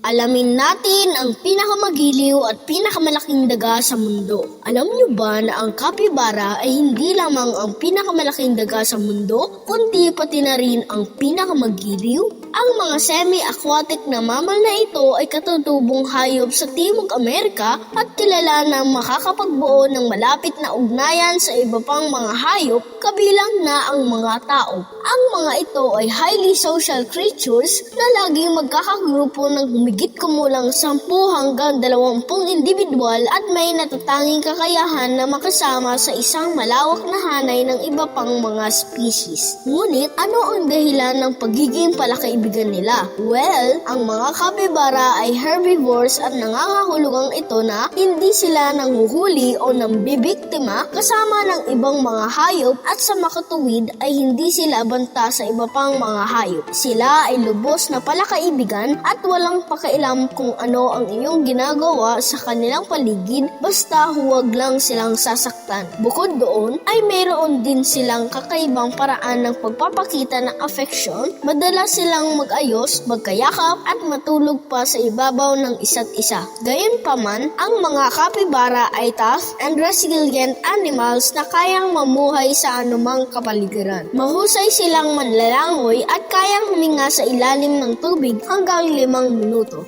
Alamin natin ang pinakamagiliw at pinakamalaking daga sa mundo. Alam niyo ba na ang kapibara ay hindi lamang ang pinakamalaking daga sa mundo, kundi pati na rin ang pinakamagiliw? Ang mga semi-aquatic na mammal na ito ay katutubong hayop sa Timog Amerika at kilala na makakapagbuo ng malapit na ugnayan sa iba pang mga hayop kabilang na ang mga tao. Ang mga ito ay highly social creatures na laging magkakagrupo ng humigit kumulang 10 hanggang 20 individual at may natatanging kakayahan na makasama sa isang malawak na hanay ng iba pang mga species. Ngunit ano ang dahilan ng pagiging palakaibigan nila? Well, ang mga kapibara ay herbivores at nangangahulugang ito na hindi sila nanghuhuli o nambibiktima kasama ng ibang mga hayop at sa makatuwid ay hindi sila banta sa iba pang mga hayop. Sila ay lubos na palakaibigan at walang pakailam kung ano ang iyong ginagawa sa kanilang paligid basta huwag lang silang sasaktan. Bukod doon ay mayroon din silang kakaibang paraan ng pagpapakita ng affection, madalas silang mag-ayos, magkayakap at matulog pa sa ibabaw ng isa't isa. Gayunpaman, ang mga kapibara ay tough and resilient animals na kayang mamuhay sa anumang kapaligiran. Mahusay silang manlalangoy at kayang huminga sa ilalim ng tubig hanggang limang minuto.